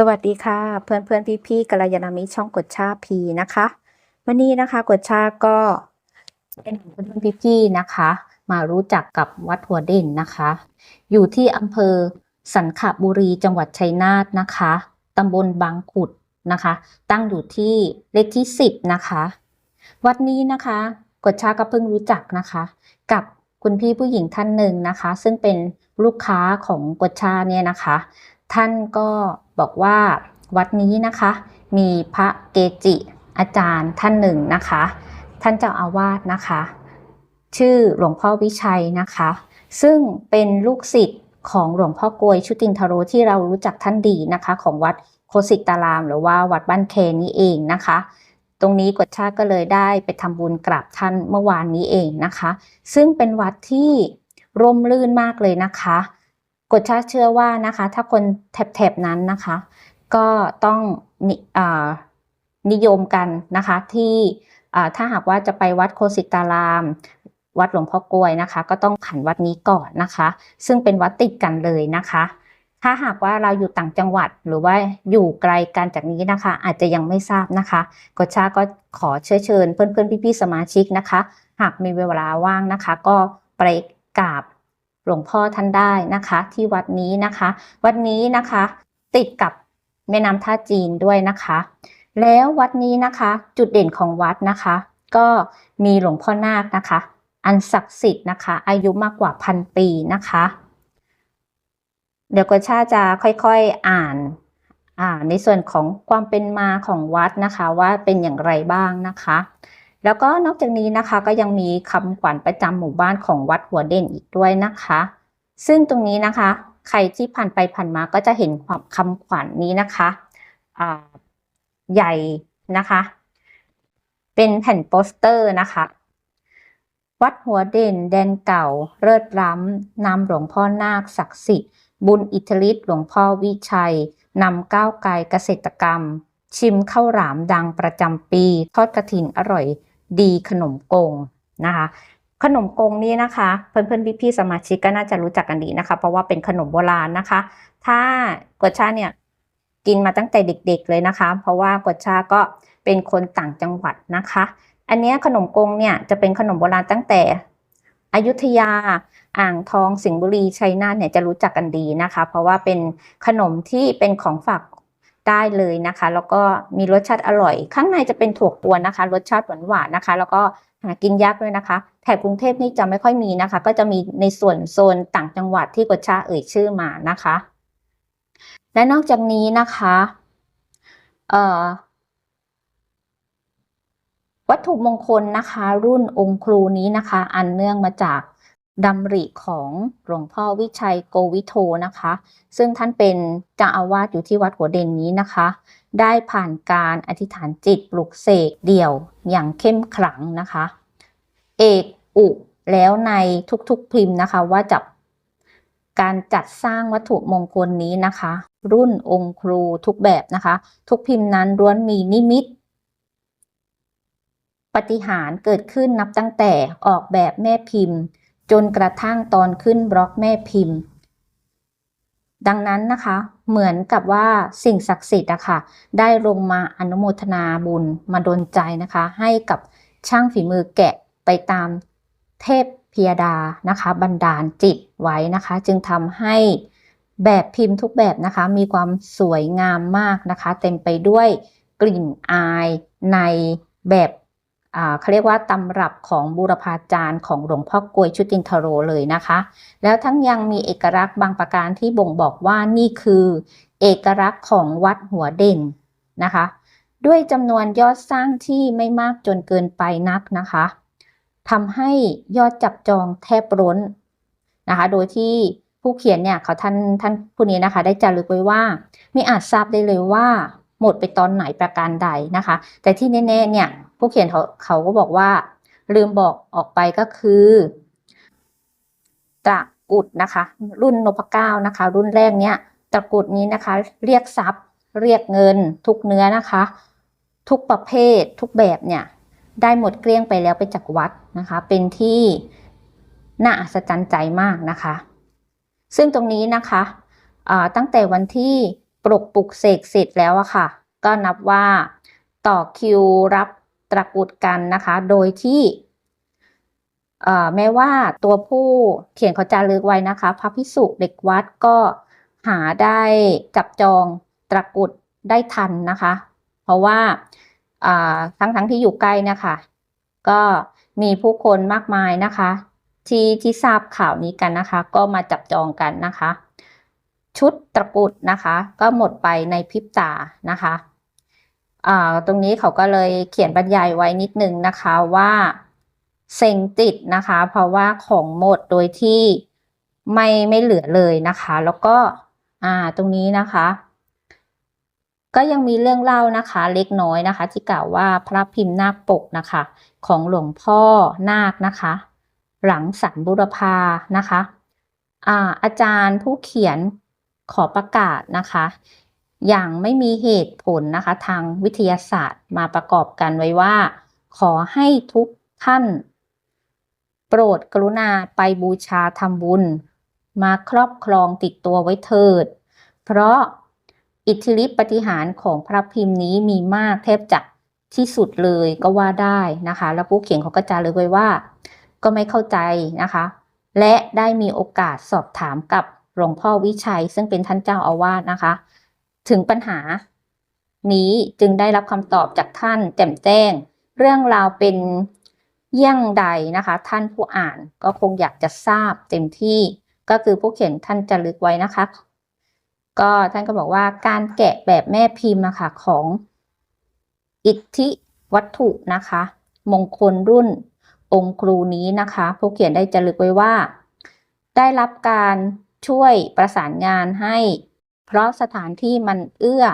สวัสดีค่ะ เพื่อนเพื่อนพี่พี่ๆกัลยาณมิตรช่องกดชาพีนะคะ วันนี้นะคะกดชาก็เป็นเพื่อนเพื่อนพี่พี่นะคะ มารู้จักกับวัดหัวเด่นนะคะ อยู่ที่อำเภอสันขบุรีจังหวัดชัยนาทนะคะตำบลบางขุดนะคะ ตั้งอยู่ที่เลขที่10นะคะ วัดนี้นะคะกดชาก็เพิ่งรู้จักนะคะ กับคุณพี่ผู้หญิงท่านหนึ่งนะคะ ซึ่งเป็นลูกค้าของกดชาเนี่ยนะคะ ท่านก็ บอกว่าวัดนี้นะคะ มีพระเกจิอาจารย์ท่านหนึ่งนะคะ ท่านเจ้าอาวาสนะคะ ชื่อหลวงพ่อวิชัยนะคะ ซึ่งเป็นลูกศิษย์ของหลวงพ่อกวยชุตินทโรที่เรารู้จักท่านดีนะคะ ของวัดโคสิตาราม หรือว่าวัดบ้านแคนี้เองนะคะ ตรงนี้กฎชาก็เลยได้ไปทำบุญกราบท่านเมื่อวานนี้เองนะคะ ซึ่งเป็นวัดที่ร่มรื่นมากเลยนะคะ กฎชาเชื่อว่านะคะ ถ้าคนแถบๆนั้นนะคะ ก็ต้องนิอ่านิยมกันนะคะที่ถ้าหากว่าจะไปวัดโคสิตาราม วัดหลวงพ่อกลวยนะคะ ก็ต้องขันวัดนี้ก่อนนะคะ ซึ่งเป็นวัดติดกันเลยนะคะ ถ้าหากว่าเราอยู่ต่างจังหวัดหรือว่าอยู่ไกลกันจากนี้นะคะ อาจจะยังไม่ทราบนะคะกชาก็ขอเชื้อเชิญเพื่อนๆพี่ๆสมาชิกนะคะ หากมีเวลาว่างนะคะ ก็ไปกราบ หลวงพ่อท่านได้นะคะ ที่วัดนี้นะคะ วัดนี้นะคะ ติดกับแม่น้ำท่าจีนด้วยนะคะ แล้ววัดนี้นะคะ จุดเด่นของวัดนะคะ ก็มีหลวงพ่อนาคนะคะ อันศักดิ์สิทธิ์นะคะ อายุมากกว่าพันปีนะคะ เดี๋ยวกชาจะค่อยๆอ่านอ่าในส่วนของความเป็นมาของวัดนะคะ ว่าเป็นอย่างไรบ้างนะคะ แล้วก็นอกจากนี้นะคะก็ยังมีคำขวัญประจำหมู่บ้านของวัดหัวเด่นอีกด้วยนะคะ ซึ่งตรงนี้นะคะ ใครที่ผ่านไปผ่านมาก็จะเห็นความคำขวัญนี้นะคะใหญ่นะคะ เป็นแผ่นโปสเตอร์นะคะ วัดหัวเด่นแดนเก่า เลิศล้ำนำหลวงพ่อนาคศักดิ์สิทธิ์บุญอิทธิฤทธิ์หลวงพ่อวิชัยนำก้าวไกลเกษตรกรรม ชิมข้าวหลามดังประจำปี ทอดกระถินอร่อยดีขนมกงนะคะ ขนมกงนี้นะคะ เพื่อนๆพี่ๆสมาชิกก็น่าจะรู้จักกันดีนะคะ เพราะว่าเป็นขนมโบราณนะคะ ถ้ากวดชาเนี่ยกินมาตั้งแต่เด็กๆเลยนะคะ เพราะว่ากวดชาก็เป็นคนต่างจังหวัดนะคะ อันนี้ขนมกงเนี่ยจะเป็นขนมโบราณตั้งแต่อยุธยาอ่างทองสิงห์บุรีชัยนาทเนี่ยจะรู้จักกันดีนะคะ เพราะว่าเป็นขนมที่เป็นของฝาก ได้เลยนะคะ แล้วก็มีรสชาติอร่อย ข้างในจะเป็นถั่วกวนนะคะ รสชาติหวานหวานๆนะคะ แล้วก็หากินยากด้วยนะคะ แถบกรุงเทพนี่จะไม่ค่อยมีนะคะ ก็จะมีในส่วนโซนต่างจังหวัดที่กดชาเอ่ยชื่อมานะคะ และนอกจากนี้นะคะเอ่อวัตถุมงคลนะคะ รุ่นองค์ครูนี้นะคะ อันเนื่องมาจาก ดำริของหลวงพ่อวิชัยโกวิโทนะคะ ซึ่งท่านเป็นเจ้าอาวาสอยู่ที่วัดหัวเด่นนี้นะคะ ได้ผ่านการอธิษฐานจิตปลุกเสกเดี่ยวอย่างเข้มขลังนะคะ เอกอุแล้วในทุกๆพิมพ์นะคะว่าจะการจัดสร้างวัตถุมงคลนี้นะคะ รุ่นองค์ครูทุกแบบนะคะ ทุกพิมพ์นั้นล้วนมีนิมิตปฏิหารเกิดขึ้นนับตั้งแต่ออกแบบแม่พิมพ์ จนกระทั่งตอนขึ้นบล็อกแม่พิมพ์ ดังนั้นนะคะ เหมือนกับว่าสิ่งศักดิ์สิทธิ์อะค่ะ ได้ลงมาอนุโมทนาบุญมาดลใจนะคะ ให้กับช่างฝีมือแกะไปตามเทพพิยดานะคะบันดาลจิตไว้นะคะ จึงทำให้แบบพิมพ์ทุกแบบนะคะ มีความสวยงามมากนะคะ เต็มไปด้วยกลิ่นอายในแบบ เขาเรียกว่าตำรับของบูรพาจารย์ของหลวงพ่อกลวยชุตินทโรเลยนะคะ แล้วทั้งยังมีเอกลักษณ์บางประการที่บ่งบอกว่านี่คือ เอกลักษณ์ของวัดหัวเด่นนะคะ ด้วยจำนวนยอดสร้างที่ไม่มากจนเกินไปนักนะคะทำให้ยอดจับจองแทบล้นนะคะ โดยที่ผู้เขียนเนี่ยเขาท่านท่านผู้นี้นะคะ ได้จารึกไว้ว่า ไม่อาจทราบได้เลยว่าหมดไปตอนไหนประการใดนะคะ แต่ที่แน่ๆเนี่ย ผู้เขียนเขาเขาก็บอกว่า ลืมบอกออกไปก็คือตะกุดนะคะ รุ่นนพเก้านะคะ รุ่นแรกเนี้ยตะกุดนี้นะคะ เรียกทรัพย์ เรียกเงิน ทุกเนื้อนะคะ ทุกประเภททุกแบบเนี่ยได้หมดเกลี้ยงไปแล้วไปจากวัดนะคะ เป็นที่น่าอัศจรรย์ใจมากนะคะ ซึ่งตรงนี้นะคะตั้งแต่วันที่ปลุกปลุกเสกเสร็จแล้วอะค่ะ ก็นับว่าต่อคิวรับ ตระกรุดกันนะคะ โดยที่แม้ว่าตัวผู้เขียนเขาจารึกไว้นะคะ พระภิกษุเด็กวัดก็หาได้จับจองตระกรุดได้ทันนะคะ เพราะว่าทั้งทั้งที่อยู่ใกล้นะคะ ก็มีผู้คนมากมายนะคะ ที่ที่ทราบข่าวนี้กันนะคะ ก็มาจับจองกันนะคะ ชุดตระกุดนะคะ ก็หมดไปในพริบตานะคะ ตรงนี้เขาก็เลยเขียนบรรยายไว้นิดนึงนะคะว่าเซ็งติดนะคะ เพราะว่าของหมดโดยที่ไม่ไม่เหลือเลยนะคะ แล้วก็อ่าตรงนี้นะคะ ก็ยังมีเรื่องเล่านะคะ เล็กน้อยนะคะ ที่กล่าวว่าพระพิมพ์นาคปกนะคะ ของหลวงพ่อนาคนะคะ หลังสันบุรพานะคะอาอาจารย์ผู้เขียนขอประกาศนะคะ อย่างไม่มีเหตุผลนะคะ ทางวิทยาศาสตร์มาประกอบกันไว้ว่า ขอให้ทุกท่าน โปรดกรุณาไปบูชาทำบุญ มาครอบครองติดตัวไว้เถิด เพราะอิทธิฤทธิปฏิหารของพระพิมพ์นี้มีมากแทบจะที่สุดเลยก็ว่าได้นะคะ แล้วผู้เขียนเขาก็จารึกไว้ว่า ก็ไม่เข้าใจนะคะ และได้มีโอกาสสอบถามกับหลวงพ่อวิชัย ซึ่งเป็นท่านเจ้าอาวาสนะคะ ถึงปัญหา นี้จึงได้รับคำตอบจากท่านแจ่มแจ้ง เรื่องราวเป็นเยี่ยงใดนะคะ ท่านผู้อ่านก็คงอยากจะทราบเต็มที่ก็คือผู้เขียนท่านจะลึกไว้นะคะ ก็ท่านก็บอกว่าการแกะแบบแม่พิมพ์นะคะของอิทธิวัตถุนะคะ มงคลรุ่นองค์ครูนี้นะคะ ผู้เขียนได้จะลึกไว้ว่า ได้รับการช่วยประสานงานให้ เพราะสถานที่มันเอื้อ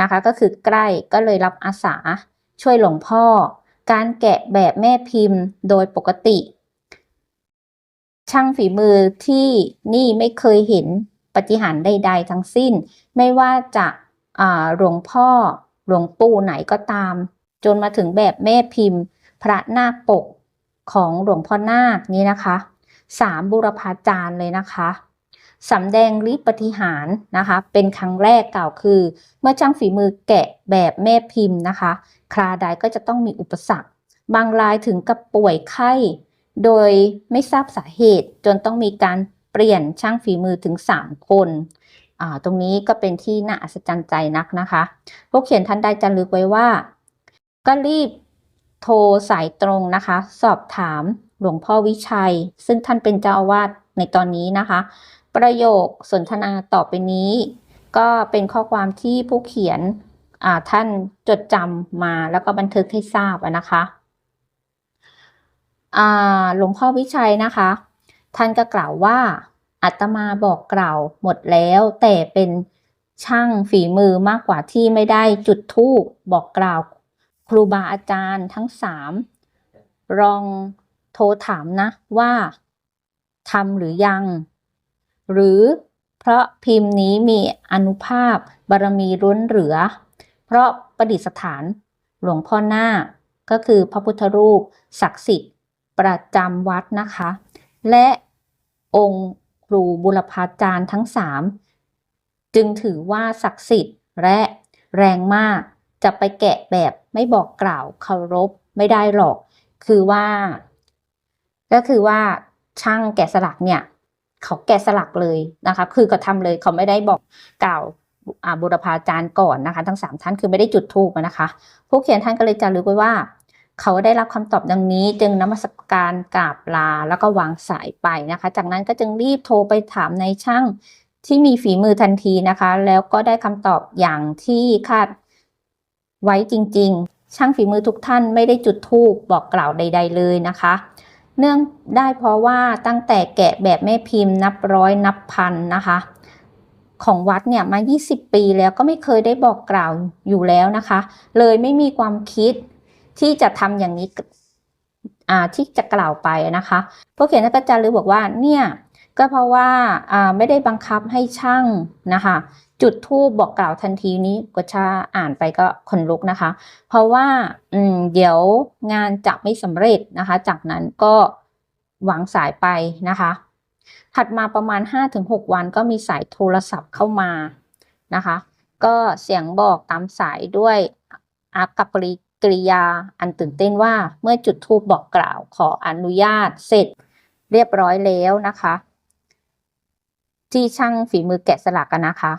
นะคะก็คือใกล้ก็เลยรับอาสาช่วยหลวงพ่อ การแกะแบบแม่พิมพ์โดยปกติ ช่างฝีมือที่นี่ไม่เคยเห็นปฏิหารใด ๆ ทั้งสิ้น ไม่ว่าจะหลวงพ่อหลวงปู่ไหนก็ตาม จนมาถึงแบบแม่พิมพ์ พระนาคปกของหลวงพ่อนาคนี้นะคะสามบุรพาจารย์เลยนะคะ สำแดงฤทธิปฏิหารนะคะ เป็นครั้งแรกกล่าวคือ เมื่อช่างฝีมือแกะแบบแม่พิมพ์นะคะ คราใดก็จะต้องมีอุปสรรค บางรายถึงกับป่วยไข้ โดยไม่ทราบสาเหตุจนต้องมีการเปลี่ยนช่างฝีมือถึง 3 คนตรงนี้ก็เป็นที่น่าอัศจรรย์ใจนักนะคะพวกเขียนท่านใดจะลึกไว้ว่า ก็รีบโทรสายตรงนะคะ สอบถามหลวงพ่อวิชัย ซึ่งท่านเป็นเจ้าอาวาสในตอนนี้นะคะ ประโยคสนทนาต่อไปนี้ ก็เป็นข้อความที่ผู้เขียนท่านจดจำมาแล้วก็บันทึกให้ทราบนะคะหลวงพ่อวิชัยนะคะ ท่านก็กล่าวว่าอาตมาบอกกล่าวหมดแล้วแต่เป็นช่างฝีมือมากกว่าที่ไม่ได้จุดธูปบอกกล่าวครูบาอาจารย์ทั้งสามลองโทรถามนะว่าทำหรือยัง หรือเพราะพิมพ์นี้มีอนุภาพบารมีล้นเหลือ เพราะประดิษฐานหลวงพ่อหน้า ก็คือพระพุทธรูปศักดิ์สิทธิ์ประจำวัดนะคะ และองค์ครูบุรพาจารย์ทั้งสามจึงถือว่าศักดิ์สิทธิ์และแรงมากจะไปแกะแบบไม่บอกกล่าวเคารพไม่ได้หรอก คือว่า ก็คือว่าช่างแกะสลักเนี่ย เขาแกะสลักเลยนะคะคือเขาทำเลยเขาไม่ได้บอกกล่าวบุรพาจารย์ก่อนนะคะ ทั้งสามท่านคือไม่ได้จุดธูปนะคะ ผู้เขียนท่านก็เลยจารึกไว้ว่า เขาได้รับคำตอบดังนี้ จึงนมัสกการกราบลาแล้วก็วางสายไปนะคะ จากนั้นก็จึงรีบโทรไปถามในช่างที่มีฝีมือทันทีนะคะ แล้วก็ได้คำตอบอย่างที่คาดไว้จริง ๆ ช่างฝีมือทุกท่านไม่ได้จุดธูปบอกกล่าวใด ๆ เลยนะคะ เนื่องได้เพราะว่าตั้งแต่แกะแบบแม่พิมพ์นับร้อยนับพันนะคะ ของวัดเนี่ยมา 20 ปีแล้วก็ไม่เคยได้บอกกล่าวอยู่แล้วนะคะ เลยไม่มีความคิดที่จะทำอย่างนี้ที่จะกล่าวไปนะคะพวกเขียนนักจารึกบอกว่าเนี่ยก็เพราะว่าไม่ได้บังคับให้ช่างนะคะ จุดทูบบอกกล่าวทันทีนี้กชาอ่านไปก็ขนลุกนะคะ เพราะว่าอืมเดี๋ยวงานจะไม่สำเร็จนะคะ จากนั้นก็วางสายไปนะคะ ถัดมาประมาณ 5-6 วันก็มีสายโทรศัพท์เข้ามานะคะ ก็เสียงบอกตามสายด้วยอากับปริกริยาอันตื่นเต้นว่าเมื่อจุดธูปบอกกล่าวขออนุญาตเสร็จเรียบร้อยแล้วนะคะ ที่ช่างฝีมือแกะสลักกันนะคะ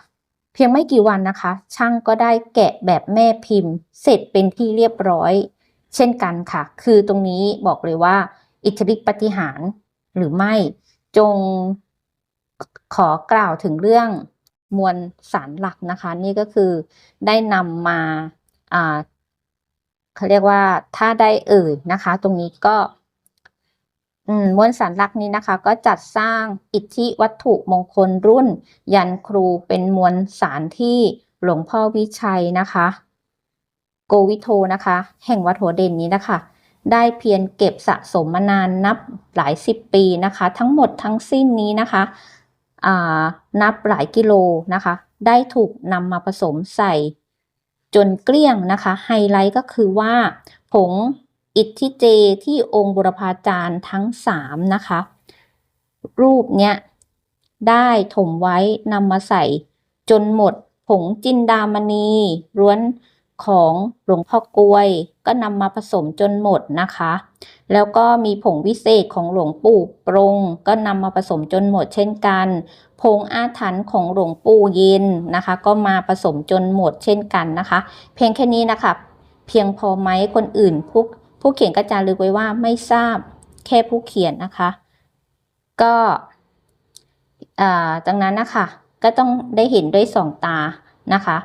เพียงไม่กี่วันนะคะ ช่างก็ได้แกะแบบแม่พิมพ์ เสร็จเป็นที่เรียบร้อย เช่นกันค่ะ คือตรงนี้บอกเลยว่า อิทธิฤทธิปฏิหารหรือไม่จงขอกล่าวถึงเรื่องมวลสารหลักนะคะ นี่ก็คือได้นำมาเขาเรียกว่าถ้าได้เอ่ยนะคะ ตรงนี้ก็ มวลสารหลักนี้นะคะ ก็จัดสร้างอิทธิวัตถุมงคลรุ่น ยันครูเป็นมวลสารที่หลวงพ่อวิชัยนะคะ โกวิโทนะคะ แห่งวัดหัวเด่นนี้นะคะ ได้เพียรเก็บสะสมมานานนับหลายสิบปีนะคะ ทั้งหมดทั้งสิ้นนี้นะคะนับหลายกิโลนะคะ ได้ถูกนำมาผสมใส่จนเกลี้ยงนะคะ ไฮไลท์ก็คือว่าผง อิทธิเจที่องค์บุรพาจารย์ทั้งสามนะคะ รูปเนี้ยได้ถมไว้นำมาใส่จนหมดผงจินดามณีล้วนของหลวงพ่อกลวย ก็นำมาผสมจนหมดนะคะ แล้วก็มีผงวิเศษของหลวงปู่ปรงก็นำมาผสมจนหมดเช่นกัน ผงอาถรรพ์ของหลวงปู่เย็นนะคะ ก็มาผสมจนหมดเช่นกันนะคะ เพียงแค่นี้นะคะ เพียงพอไหมคนอื่นผู้ ผู้เขียนก็จะลึกไว้ว่าไม่ทราบแค่ผู้เขียนนะคะ ก็อ่าดังนั้นนะคะก็ต้องได้เห็นด้วยสองตานะคะ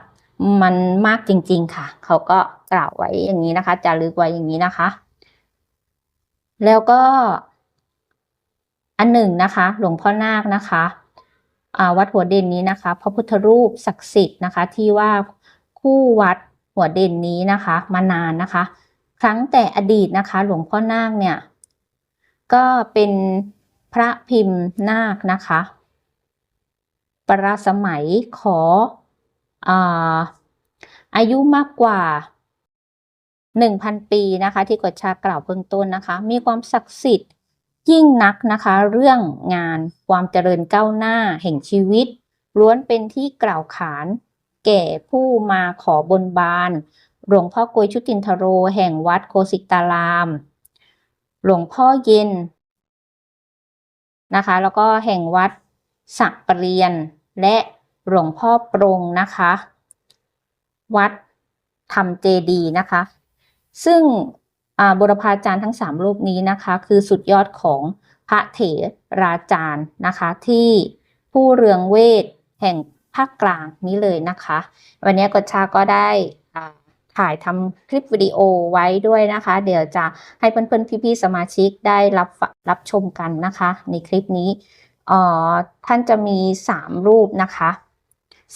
มันมากจริง ๆค่ะ เขาก็กล่าวไว้อย่างนี้นะคะจะลึกไว้อย่างนี้นะคะ แล้วก็อันหนึ่งนะคะ หลวงพ่อนาคนะคะวัดหัวเด่นนี้นะคะพระพุทธรูปศักดิ์สิทธิ์นะคะ ที่ว่าคู่วัดหัวเด่นนี้นะคะ มานานนะคะ ครั้งแต่อดีตนะคะ หลวงพ่อนาคเนี่ย ก็เป็นพระพิมพ์นาคนะคะ ประสมัยขออาอายุมากกว่า 1,000 ปีนะคะ ที่กฎชากล่าวเบื้องต้นนะคะ มีความศักดิ์สิทธิ์ยิ่งนักนะคะ เรื่องงานความเจริญก้าวหน้าแห่งชีวิต ล้วนเป็นที่กล่าวขาน แก่ผู้มาขอบนบาน หลวงพ่อกวยชุตินทโร แห่งวัดโคสิตาราม หลวงพ่อเย็นนะคะ แล้วก็แห่งวัดสักปเรียน และหลวงพ่อปรงนะคะ วัดธรรมเจดีนะคะ ซึ่งบุรพาจารย์ทั้งสามรูปนี้นะคะ คือสุดยอดของพระเถราจารย์นะคะ ที่ผู้เรืองเวทแห่งภาคกลางนี้เลยนะคะ วันนี้กฎชาก็ได้ ถ่ายทำคลิปวิดีโอไว้ด้วยนะคะ เดี๋ยวจะให้เพื่อนๆพี่ๆสมาชิกได้รับรับชมกันนะคะ ในคลิปนี้เอ่อท่านจะมีสามรูปนะคะ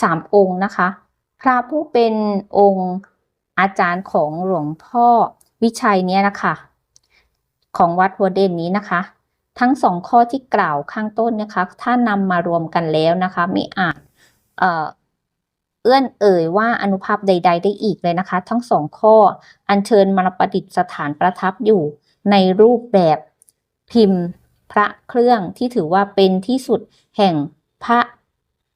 สามองค์นะคะ พระผู้เป็นองค์อาจารย์ของหลวงพ่อวิชัยเนี่ยนะคะ ของวัดหัวเด่นนี้นะคะ ทั้งสองข้อที่กล่าวข้างต้นนะคะ ถ้านำมารวมกันแล้วนะคะ ไม่อาจเอ่อ เอื้อนเอ่ยว่าอนุภาพใด ๆ ได้อีกเลยนะคะ ทั้งสองข้อ อัญเชิญมาประดิษฐานประทับอยู่ในรูปแบบพิมพ์พระเครื่องที่ถือว่าเป็นที่สุดแห่งพระ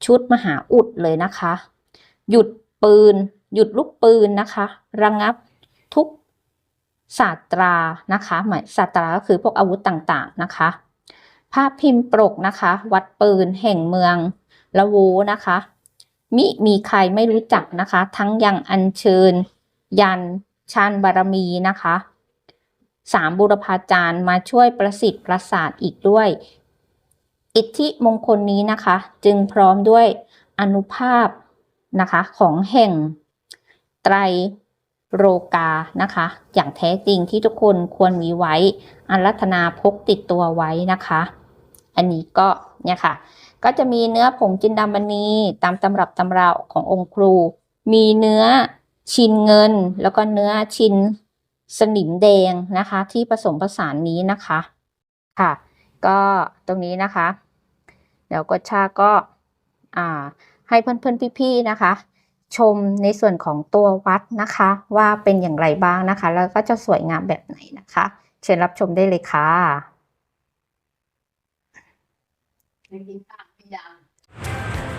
ชุดมหาอุดเลยนะคะ หยุดปืน หยุดลูกปืนนะคะ ระงับทุกศาสตรานะคะ หมายศาสตราก็คือพวกอาวุธต่างๆนะคะภาพพิมพ์ปรกนะคะ วัดปืนแห่งเมืองละโวนะคะ มิมีใครไม่รู้จักนะคะ ทั้งยังอัญเชิญ ยันชานบารมีนะคะสามบุรพาจารย์มาช่วยประสิทธิ์ประสาทอีกด้วย อิทธิมงคลนี้นะคะ จึงพร้อมด้วยอนุภาพนะคะของแห่งไตรโรกานะคะ อย่างแท้จริงที่ทุกคนควรมีไว้อารัธนาพกติดตัวไว้นะคะ อันนี้ก็เนี่ยค่ะ ก็จะมีเนื้อผงจินดามณีตามตำรับตำราขององค์ครู มีเนื้อชินเงิน แล้วก็เนื้อชินสนิมแดงนะคะ ที่ผสมผสานนี้นะคะค่ะ ก็ตรงนี้นะคะ เดี๋ยวกดชาก็อ่าให้เพื่อนๆพี่ๆนะคะ ชมในส่วนของตัววัดนะคะ ว่าเป็นอย่างไรบ้างนะคะ แล้วก็จะสวยงามแบบไหนนะคะ เชิญรับชมได้เลยค่ะ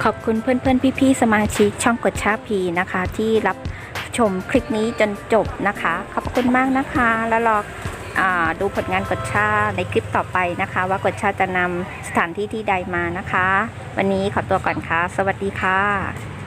ขอบคุณเพื่อนๆ พี่ๆ สมาชิกช่องกดชาพีนะคะ ที่รับชมคลิปนี้จนจบนะคะ ขอบคุณมากนะคะ แล้วรออดูผลงานกดชาในคลิปต่อไปนะคะ ว่ากดชาจะนำสถานที่ที่ใดมานะคะ วันนี้ขอตัวก่อนค่ะ สวัสดีค่ะ